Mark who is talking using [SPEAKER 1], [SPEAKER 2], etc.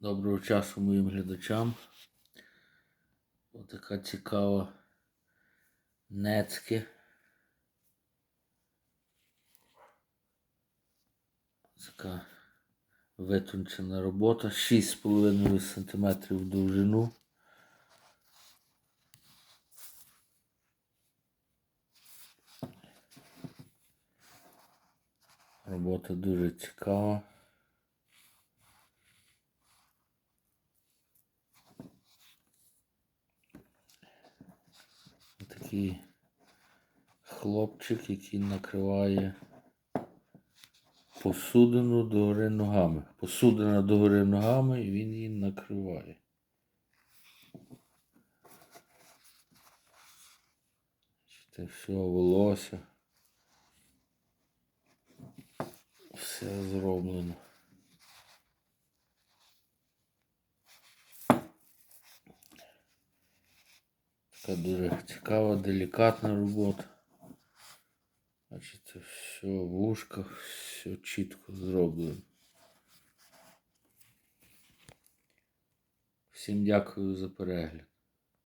[SPEAKER 1] Доброго часу моїм глядачам. Отака цікава нецьки. Така витончена робота. 6,5 см в довжину. Робота дуже цікава. Такий хлопчик, який накриває посудину догори ногами. Посудина догори ногами і він її накриває. Це все волосся. Все зроблено. Така дуже цікава, делікатна робота. Бачите, все в ушках, все чітко зроблено. Всім дякую за перегляд.